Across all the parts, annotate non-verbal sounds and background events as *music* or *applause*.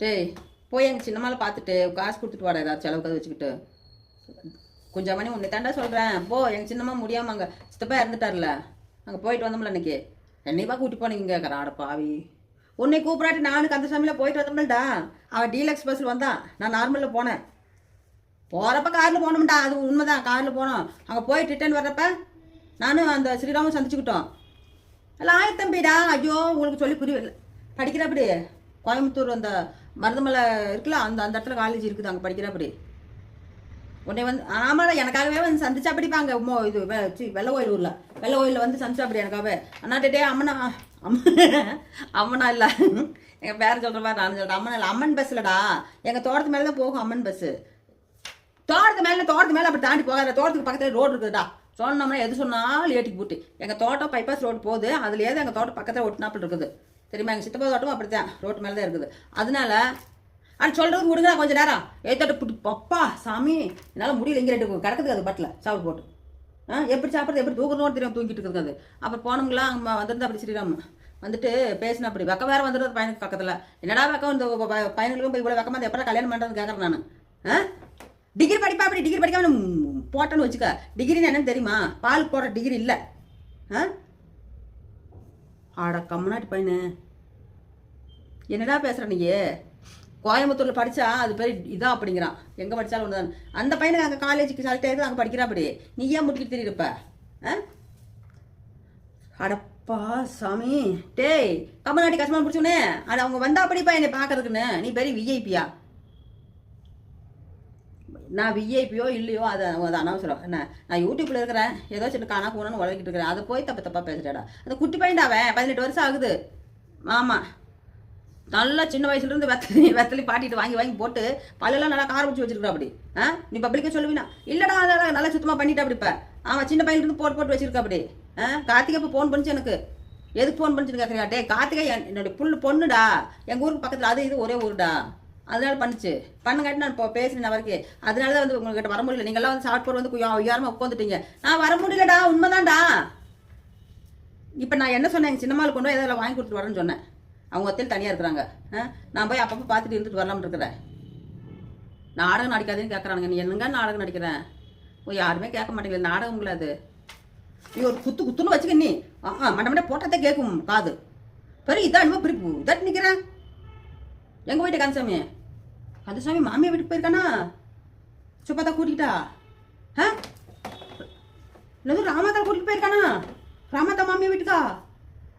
டேய் போய் எங்கள் சின்னம்மால பார்த்துட்டு காசு கொடுத்துட்டு வாடா ஏதாவது செலவுக்கு வச்சுக்கிட்டு. கொஞ்சம் மணி உன்னை தாண்டா சொல்கிறேன் போ எங்கள் சின்னம்மா முடியாமல் அங்கே சித்தப்பா இறந்துட்டார்ல. அங்கே போயிட்டு வந்தோம்ல அன்னைக்கு என்னைப்பா கூட்டி போனீங்க? கேட்குறான் பாவி. உன்னை கூப்பிடாட்டி நானும் கந்தசாமியில் போயிட்டு வந்தோம்லடா. அவன் டீலக்ஸ் பஸ்ஸில் வந்தான் நான் நார்மலில் போனேன். போகிறப்ப காரில் போனோம்டா. அது உண்மைதான். காரில் போனோம். அங்கே போய் ரிட்டர்ன் வர்றப்ப நானும் அந்த ஸ்ரீராமும் சந்திச்சுக்கிட்டோம். எல்லாம் ஆயத்தம்பிடா ஐயோ உங்களுக்கு சொல்லி புரியல. படிக்கிறப்படி கோயம்புத்தூர் அந்த மருதமலை இருக்குல்ல அந்த அந்த இடத்துல காலேஜ் இருக்குது அங்கே படிக்கிறப்படி உன்னை வந்து ஆமாடா எனக்காகவே வந்து சந்திச்சா படிப்பாங்க உமோ இது வெ- வெள்ளை கோயில் ஊரில். வெள்ளை கோயிலில் வந்து சந்திச்சா அப்படி எனக்காகவே? அண்ணாட்டே அம்மனா *laughs* அம்மன் அம்மனா இல்லை. எங்கள் பேரன் சொல்கிற மாதிரி நான் சொல்கிறேன் அம்மன் இல்லை அம்மன் பஸ்லடா எங்கள் தோட்டத்து மேலே தான் போகும் அம்மன் பஸ்ஸு தோட்டத்து மேலே தோட்டத்து மேலே அப்படி தாண்டி போகாத. தோட்டத்துக்கு பக்கத்தில் ரோடு இருக்குதுடா. சொன்னோம்னா எது சொன்னாலும் ஏட்டிக்கு போட்டு. எங்கள் தோட்டம் பைபாஸ் ரோடு போகுது. அதுலேயே தான் எங்கள் தோட்டம் பக்கத்தில் ஒட்டினாப்பில் இருக்குது. தெரியுமா? எங்கள் சித்தப்பா தோட்டமும் அப்படி தான் ரோட்டு மேலே தான் இருக்குது. அதனால ஆனால் சொல்கிறது முடிஞ்சா கொஞ்சம் நேரம். ஏத்தோட்ட புட்டு பப்பா சாமி என்னால் முடியல. இங்கே ரெண்டு கிடக்குது அது பட்டில் சாப்பிட்டு போட்டு. ஆ எப்படி சாப்பிட்றது எப்படி தூக்குறதுன்னு தெரியும் தூங்கிட்டு இருக்குது அப்புறம் போனவங்களா அங்கே வந்திருந்தா அப்படி ஸ்ரீராம் வந்துட்டு பேசினா அப்படி. வெக்க வேறு வந்துடுறது பையனுக்கு பக்கத்தில். என்னடா வெக்கம்? இந்த ப- பையனுக்கும் போய் இவ்வளோ வெக்கமா எப்படா கல்யாணம் பண்ணுறதுன்னு கேட்குறேன் நான். ஆ? டிகிரி படிப்பா அப்படி டிகிரி படிக்காம போட்டேன்னு வச்சுக்க. டிகிரின்னு என்னன்னு தெரியுமா? பால் போடுற டிகிரி இல்லை. ஆ? ஆடா கம்மநாட்டு பையனு. என்னடா பேசுகிற நீ கோயம்புத்தூரில் படித்தா அது பேர் இதான் அப்படிங்கிறான். எங்கே படித்தாலும் ஒன்று தான் அந்த பையனுக்கு அங்கே காலேஜுக்கு செலக்ட் ஆயிடுது அங்கே படிக்கிறா அப்படி நீ ஏன் முடிக்கிட்டு தெரியிருப்ப ஆ? அடப்பா சாமி. டேய் கம்மநாட்டி கஷ்டமாக பிடிச்சோனே அது அவங்க வந்தா படிப்பா என்னை பார்க்கறதுக்குன்னு. நீ பெரிய விஐபியா நான் விஐபியோ இல்லையோ அது அது அனவசரம் என்ன? நான் யூடியூப்ல இருக்கிறேன். ஏதோ சின்ன காணா போனன்னு உழைக்கிட்டு இருக்கிறேன். அதை போய் தப்பு தப்பா பேசுறேடா. அந்த குட்டி பையன்டா அவன். பதினெட்டு வருஷம் ஆகுது. ஆமா. நல்லா சின்ன வயசுல இருந்து வெத்தலி வெத்தலி பாட்டிட்டு வாங்கி வாங்கி போட்டு பல்லெல்லாம் நல்லா கார வச்சு வச்சிருக்கா அப்படி ஆ? நீ பப்ளிக்கே சொல்லுவீனா. இல்லடா அதெல்லாம் நல்லா சுத்தமா பண்ணிட்டா அப்படி இப்ப. அவன் சின்ன பையன்ல இருந்து போட்டு போட்டு வச்சிருக்கா அப்படி ஆ? கார்த்திகை இப்போ ஃபோன் பண்ணிச்சு எனக்கு. எதுக்கு ஃபோன் பண்ணிச்சுன்னு கேட்குறியா டே கார்த்திகை என்னுடைய புல் பொண்ணுடா. எங்க ஊருக்கு பக்கத்துல அது இது ஒரே ஊருடா. அதனால பண்ணுச்சு. பண்ணுங்காட்டி நான் இப்போ பேசுனேன் அவருக்கு. அதனால தான் வந்து உங்ககிட்ட வர முடியல. நீங்களாம் வந்து சாப்பிட்டு வந்து உயா- உட்காந்துட்டீங்க நான் வர முடியலடா உண்மைதான்டா. இப்போ நான் என்ன சொன்னேன்? எங்கள் சின்னம்மாவில் கொண்டு போய் எதாவது வாங்கி கொடுத்துட்டு வரேன்னு சொன்னேன். அவங்க ஒத்தையில் தனியாக இருக்கிறாங்க. ஆ? நான் போய் அப்பப்போ பார்த்துட்டு இருந்துட்டு வரலாம்னு இருக்கிறேன். நாடகம் நடிக்காதேன்னு கேட்குறானுங்க நீ என்னங்க நாடகம் நடிக்கிறேன் ஓ யாருமே கேட்க மாட்டேங்குது. நாடகம்ல அது. நீ ஒரு குத்து குத்துன்னு வச்சுக்க நீ. ஆ மண்ட மண்ட போட்டதே கேட்கும் காது. பெரிய இதான் பிரிப்பு. இதாட்டு நிற்கிறேன் எங்கே போயிட்ட கந்தசாமி? கந்தசாமி மாமியா வீட்டுக்கு போயிருக்கானா? சுப்பாத்தா கூட்டிக்கிட்டா? ஆ? இல்லை ராமாத்தா கூட்டிட்டு போயிருக்கானா? ராமாத்தா மாமியா வீட்டுக்கா?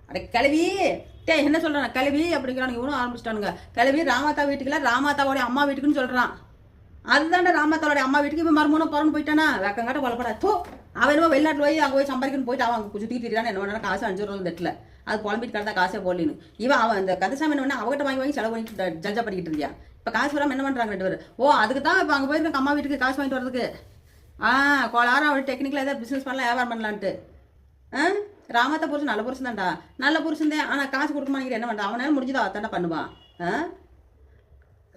அட கிளவி டே என்ன சொல்றான் கிளவி அப்படிங்கிறானுங்க. இவனும் ஆரம்பிச்சிட்டானுங்க. கிளவி ராமாத்தா வீட்டுக்குல ராமாத்தாவோட அம்மா வீட்டுக்குன்னு சொல்றான். அதுதான்டா ராமாத்தாவோட அம்மா வீட்டுக்கு இப்போ மறுமணம் பறந்து போயிட்டானா? வெக்கங்காட்ட கொலப்படா தோ! அவன் என்னமோ வெளிநாட்டு போய் அங்கே போய் சம்பாதிக்கணும் போயிட்டு அவன் அங்கே சுற்றி என்ன பண்ணா காசு அஞ்சு ரூபா நெட்டில் அது புலம்பிட்டு கிடந்தா காசே போடலின்னு. இவன் அவன் அந்த கந்தசாமி என்ன அவகிட்ட வாங்கி வாங்கி செலவு பண்ணிட்டு ஜல்ஜா பண்ணிக்கிட்டு இருந்தியா? இப்போ காசு வராமல் என்ன பண்ணுறாங்க ரெண்டு பேர் ஓ அதுக்கு தான் இப்போ அங்கே போயிருக்கேன் அம்மா வீட்டுக்கு காசு வாங்கிட்டு வரதுக்கு ஆ கோளாரம் அவர் டெக்னிக்கலாக ஏதாவது பிஸ்னஸ் பண்ணலாம் வியாபாரம் பண்ணலான்ட்டு. ஆ? ராமத்த புருஷன் நல்ல புருஷன் தான்டா. நல்ல புருஷன் தான் ஆனால் காசு கொடுக்க மாட்டேங்கிற என்ன பண்ணுறான் அவனால முடிஞ்சதா தாண்டா பண்ணுவான். ஆ?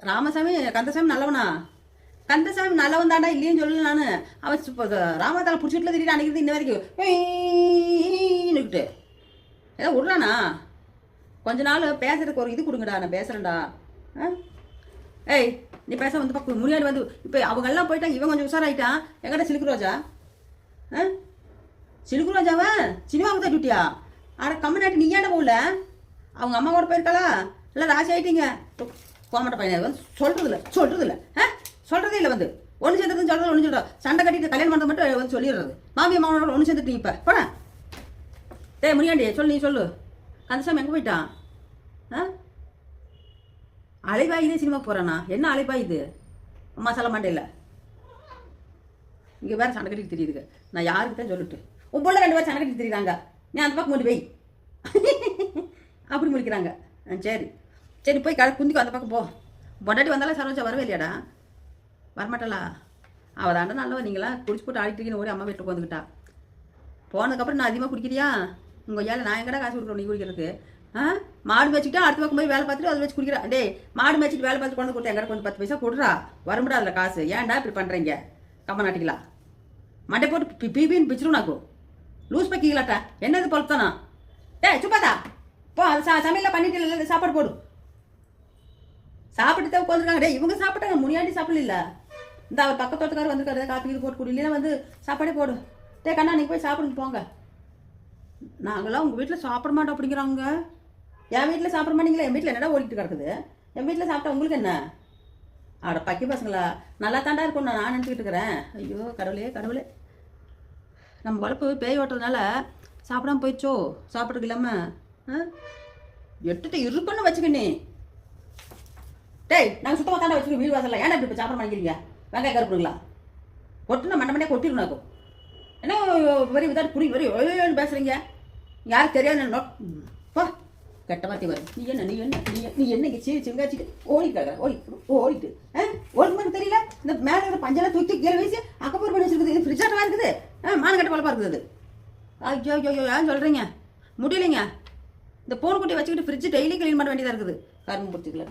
ராமசாமி கந்தசாமி நல்லவனா? கந்தசாமி நல்லவன் தாண்டா இல்லைன்னு சொல்லல நான். அவன் இப்போ ராமத்தால பிடிச்சிட்டுல திடீர்னு அன்னைக்கு இன்ன வரைக்கும். ஏதோ விட்றானா கொஞ்ச நாள் பேசுறதுக்கு ஒரு இது கொடுங்கடா நான் பேசுகிறேன்டா ஆ? ஏய் நீ பேச வந்து பக்கம் முன்னாடி வந்து இப்போ அவங்கெல்லாம் போயிட்டாங்க இவன் கொஞ்சம் உஷாராயிட்டான் எங்கடா சிலுக்கு ரோஜா? ஆ? சிலுக்கு ரோஜாவா? சினிமாவுக்கு தான் டியூட்டியா ஆட கம்மநாட்டு நீ ஏன்டா போகல? அவங்க அம்மா கூட போயிருக்காளா? இல்லை ராசி ஆயிட்டீங்க. கோமட்ட பையன் வந்து சொல்கிறது இல்லை சொல்கிறது இல்லை ஆ? சொல்கிறதே இல்லை வந்து. ஒன்று சேர்ந்ததுன்னு சொல்கிறது ஒன்று சொல்கிறோம் சண்டை கட்டிட்டு கல்யாணம் பண்ணுறது மட்டும் வந்து சொல்லிடுறது. மாமி மாமனோட ஒன்று சேர்ந்துட்டு இப்போ. போனேன் டேய் முனியாண்டி சொல்லு நீ சொல்லு. கந்தசாமி எங்கே போயிட்டான் ஆ? அலைபாய் இதே சினிமா போகிறானா என்ன அலைபாய் இது? மசாலா மண்டையில் இங்கே வேறு சண்டை கட்டிட்டு தெரியுதுங்க. நான் யாருக்கு தான் சொல்லிட்டு? உன் பொண்ணு ரெண்டு பேரும் சண்டை கட்டி தெரியுறாங்க. நீ அந்த பக்கம் கொண்டு போய். அப்படி முடிக்கிறாங்க ஆ சரி. சரி போய் கடை குந்திக்கு அந்த பக்கம் போ. பொண்டாட்டி வந்தாலும் சரோஜா வரவே இல்லையாடா? வரமாட்டலா அவள் தாண்டா நல்லவா. நீங்களா குடிச்சு போட்டு ஆடிட்டு ஓடி அம்மா வீட்டுக்கு வந்துக்கிட்டா போனதுக்கப்புறம் நான் அதிகமாக குடிக்கிறியா? உங்கள் ஏழை நான் எங்கடா காசு கொடுக்குறோம் நீ குடிக்கிறதுக்கு? ஆ? மாடு மேய்ச்சிக்கிட்டு அடுத்த பக்கம் போய் வேலை பார்த்துட்டு அதை வச்சு குடிக்கிறா. டே மாடு மேய்ச்சிட்டு வேலை பார்த்து கொண்டு கொடுத்தா எங்கடா கொஞ்சம் பத்து பைசா கொடுறா. வரும்டா அதில் காசு. ஏன்டா இப்படி பண்ணுறீங்க கம்ம நாட்டிங்களா மண்டை போட்டு பி பிபின்னு பிச்சிரும் நாக்கு. லூஸ் பக்கிங்களாட்டா என்னது பொழுத்தானா டே சுப்பாதா போ அது சா சமையலில் பண்ணிட்டு இல்லை சாப்பாடு போடு. சாப்பிட்டு தான் உட்காந்துருக்காங்க. டேய் இவங்க சாப்பிட்டாங்க. முனியாண்டி சாப்பிடல இந்த அவர் பக்கத்தோட்டக்காரர் வந்திருக்காரு. காப்பி இது போட்டு குடி. இல்லைன்னா வந்து சாப்பாடே போடு. டே கண்ணா நீங்கள் போய் சாப்பிடுங்க போங்க. நாங்களாம் உங்கள் வீட்டில் சாப்பிட மாட்டோம் அப்படிங்கிறாங்க. என் வீட்டில் சாப்பிட மாட்டீங்களா என் வீட்டில் என்னடா ஓடிட்டு கிடக்குது என் வீட்டில் சாப்பிட்டா உங்களுக்கு என்ன ஆட பக்கி பசங்களா நல்லா தாண்டா இருக்கும் நான் நினச்சிக்கிட்டு இருக்கிறேன் ஐயோ கடவுளே கடவுளே நம்ம வளர்ப்பு பேய் ஓட்டுறதுனால சாப்பிடாம போயிடுச்சோ சாப்பிட்றதுக்கு இல்லாமல் ஆ எட்டுட்டு இருப்பன்னு வச்சுக்கணே டேய் நாங்கள் சுத்தமாக தாண்டா வச்சுக்கோ வீடு வாசலில் ஏன்னா இப்படி சாப்பிட மாட்டேங்கிறீங்க வெங்காய கருப்புங்களா கொட்டுனா மண்டை மண்டே கொட்டிருந்தாக்கும் என்ன வெரி விதாட்டு புரிய வெரி பேசுகிறீங்க யாருக்கு தெரியாது என்ன போ கெட்ட வரும் நீ என்ன நீ என்ன நீ நீ என்ன இங்கே சீ சிங்காச்சிட்டு ஓடிட்டு ஓடி ஓடிட்டு ஆ? ஓடி மாதிரி தெரியல இந்த மேலே இருக்கிற பஞ்செல்லாம் தூக்கி கீழே வீசி அக்கப்பூர் பண்ணி வச்சிருக்குது. இது ஃப்ரிட்ஜாட்டமாக இருக்குது? ஆ மானக்கட்ட குழப்பா இருக்குது அது. ஐயோ ஐயோ ஏன் சொல்கிறீங்க முடியலைங்க. இந்த போன் குட்டி வச்சுக்கிட்டு ஃப்ரிட்ஜ் டெய்லி க்ளீன் பண்ண வேண்டியதாக இருக்குது. கரும்பு பிடிச்சிக்கல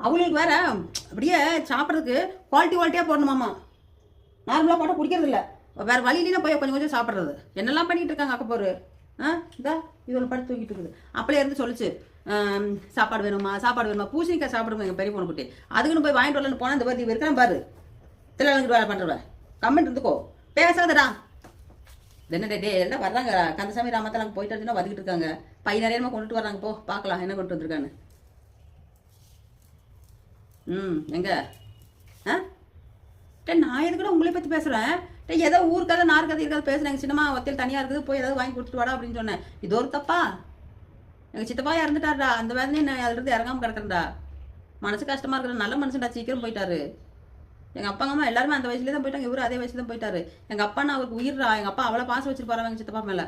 அவங்களுக்கு வேற அப்படியே சாப்பிட்றதுக்கு குவாலிட்டி குவாலிட்டியாக போடணுமாமா. நார்மலாக போட்டால் குடிக்கிறது இல்லை வேறு வழியிலாம் போய் கொஞ்சம் கொஞ்சம் சாப்பிட்றது. என்னெல்லாம் பண்ணிகிட்டு இருக்காங்க அக்கப்பூர் ஆ இதா இது ஒன்று படுத்து தூக்கிட்டு இருக்குது. அப்படியே இருந்து சொல்லிச்சு சாப்பாடு வேணுமா? சாப்பாடு வேணுமா? பூசணிக்காய் சாப்பிடுவோம் எங்கள் பெரிய பொண்ணு குட்டி அதுக்குன்னு போய் வாங்கிட்டு வரலன்னு போனால் இந்த மாதிரி இருக்கிறான் பாரு. திருவிழா வேலை கம்மெண்ட் கமெண்ட் இருந்துக்கோ பேசாதடா. என்ன டே எல்லாம் வர்றாங்க? கந்தசாமி ராமத்தெல்லாம் போயிட்டு வந்துன்னா வந்துக்கிட்டு இருக்காங்க. பை நிறையமா கொண்டுட்டு வர்றாங்க போ பார்க்கலாம் என்ன கொண்டு வந்திருக்கான்னு. ம் எங்க? ஆ? டே நான் எதுக்கூட உங்களை பற்றி பேசுகிறேன் ஏதோ ஊர் கதை நார் கதை இருக்காது பேசுகிறேன் சின்னமா ஒத்தையில் தனியாக இருக்குது போய் ஏதாவது வாங்கி கொடுத்துட்டு வாடா அப்படின்னு சொன்னேன். இது ஒரு தப்பா? எங்கள் சித்தப்பா இறந்துட்டாருடா. அந்த வேதனையை நான் அதுலேருந்து இறங்காமல் கிடக்குறேன்டா. மனசு கஷ்டமாக இருக்கிற நல்ல மனுஷன்டா சீக்கிரம் போயிட்டாரு. எங்கள் அப்பா அம்மா எல்லாருமே அந்த வயசுலேயே தான் போயிட்டாங்க. இவரும் அதே வயசுல தான் போயிட்டாரு. எங்கள் அப்பா நான் அவருக்கு உயிர்றா. எங்கள் அப்பா அவ்வளோ பாசம் வச்சிருப்பாரு எங்கள் சித்தப்பா மேலே.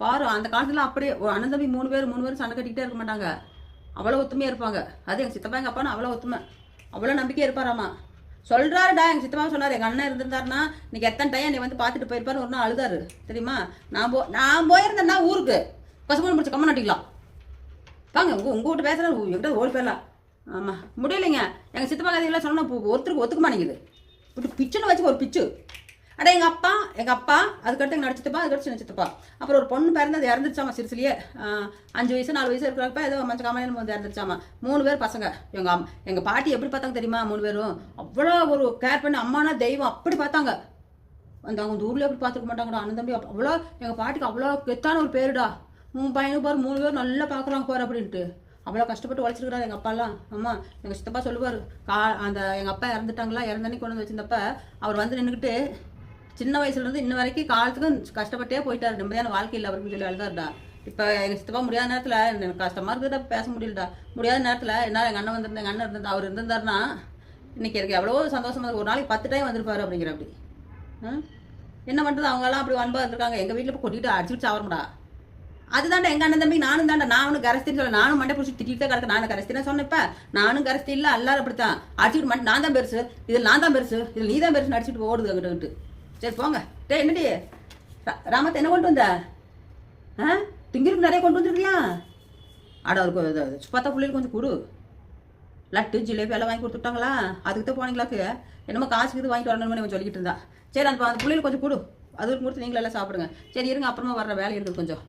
பாரு அந்த காலத்துல அப்படியே அண்ணன் தம்பி மூணு பேர் மூணு பேர் சண்டை கட்டிக்கிட்டே இருக்க மாட்டாங்க. அவ்வளோ ஒத்துமையாக இருப்பாங்க. அது எங்கள் சித்தப்பா எங்கள் அப்பா அவ்வளோ ஒத்துமை. அவ்வளோ நம்பிக்கையாக இருப்பாராமா? சொல்கிறாருடா எங்கள் சித்தப்பா சொன்னார். எங்கள் அண்ணன் இருந்திருந்தாருன்னா இன்னைக்கு எத்தனை டைம் நீ வந்து பார்த்துட்டு போயிருப்பாரு ஒரு நாள் அழுதாரு. தெரியுமா? நான் போ நான் போயிருந்தேன்னா ஊருக்கு. பசுமணி முடிச்சு கம்ம நட்டிக்கலாம். வாங்க உங்கள் உங்கள் வீட்டு பேசுகிறேன் எங்கிட்ட ஓடி போயிடலாம். ஆமாம் முடியலைங்க. எங்கள் சித்தப்பா கதையெல்லாம் சொன்னால் ஒருத்தருக்கு ஒத்துக்க மாட்டேங்குது. இப்படி பிச்சுன்னு வச்சு ஒரு பிச்சு. அட எங்கள் அப்பா எங்கள் அப்பா அதுக்கடுத்து எங்கள் நடிச்சித்தப்பா அதுக்கடுத்து சின்ன சித்தப்பா. அப்புறம் ஒரு பொண்ணு பிறந்து அது இறந்துச்சாமா சிறுசிலேயே அஞ்சு வயசு நாலு வயசு இருக்கிறப்ப ஏதோ மஞ்சள் காமலையில் வந்து இறந்துச்சாமா மூணு பேர் பசங்க. எங்கள் எங்கள் பாட்டி எப்படி பார்த்தாங்க தெரியுமா மூணு பேரும்? அவ்வளோ ஒரு கேர் பண்ணி அம்மானா தெய்வம் அப்படி பார்த்தாங்க. அந்த அவங்க ஊரில் எப்படி பார்த்துக்க மாட்டாங்கடா அண்ணன் தம்பி அவ்வளோ எங்கள் பாட்டிக்கு அவ்வளோ கெத்தான ஒரு பேருடா. உன் பையனுக்கு பாரு மூணு பேர் நல்லா பார்க்குறாங்க பாரு அப்படின்ட்டு. அவ்வளோ கஷ்டப்பட்டு உழைச்சிருக்கிறாரு எங்கள் அப்பாலாம். அம்மா எங்கள் சித்தப்பா சொல்லுவார் கா அந்த எங்கள் அப்பா இறந்துட்டாங்களா இறந்தனே கொண்டு வந்து வச்சிருந்தப்ப அவர் வந்து நின்றுக்கிட்டு சின்ன வயசுலேருந்து இன்ன வரைக்கும் காலத்துக்கும் கஷ்டப்பட்டே போயிட்டாரு. நிம்மதியான வாழ்க்கை இல்லை அவருக்கு சொல்லி அழுதாருடா. இப்போ எங்கள் சித்தப்பா முடியாத நேரத்தில் எனக்கு கஷ்டமாக இருக்குதா பேச முடியலடா. முடியாத நேரத்தில் என்ன எங்கள் அண்ணன் வந்திருந்தேன் எங்கள் அண்ணன் இருந்திருந்தா அவர் இருந்திருந்தாருன்னா இன்னைக்கு எனக்கு எவ்வளோ சந்தோஷமாக இருக்கு. ஒரு நாளைக்கு பத்து டைம் வந்திருப்பாரு அப்படிங்கிற அப்படி. ஆ? என்ன பண்ணுறது அவங்கெல்லாம் அப்படி அன்பாக இருந்திருக்காங்க. எங்கள் வீட்டில் போய் கொட்டிட்டு அடிச்சுட்டு சாவரமுடா. அதுதான்டா எங்கள் அண்ணன் தம்பி நானும் தாண்டா நான் ஒன்றும் கரஸ்தின்னு சொல்ல நானும் மண்டை பிடிச்சி திட்டிகிட்டே தான் கிடக்க. நானும் கரஸ்தினா சொன்னப்ப நானும் கரஸ்தி இல்லை எல்லாரும் அப்படித்தான். அடிச்சுட்டு மண்டை நான் தான் பெருசு. இதில் நான் தான் பெருசு. இதில் நீ தான் பெருசு அடிச்சுட்டு ஓடுது அங்கிட்டு. சரி போங்க. டே என்னடி? ரா- ராமத்தை என்ன கொண்டு வந்த? ஆ? திங்கிருக்கு நிறைய கொண்டு வந்துருக்கியா? அட அவருக்கு பார்த்தா பிள்ளைகளுக்கு கொஞ்சம் கொடு. லட்டு ஜிலேபி எல்லாம் வாங்கி கொடுத்துட்டாங்களா? அதுக்கு தான் போனீங்களாக்கு என்னமோ காசுக்கு இது வாங்கிட்டு வரணும்னு கொஞ்சம் சொல்லிக்கிட்டு இருந்தா சரி அந்த அந்த பிள்ளைகளுக்கு கொஞ்சம் கொடு. அதுக்கு கொடுத்து நீங்களெல்லாம் சாப்பிடுங்க. சரி இருங்க அப்புறமா வர்ற வேலை இருக்குது கொஞ்சம்.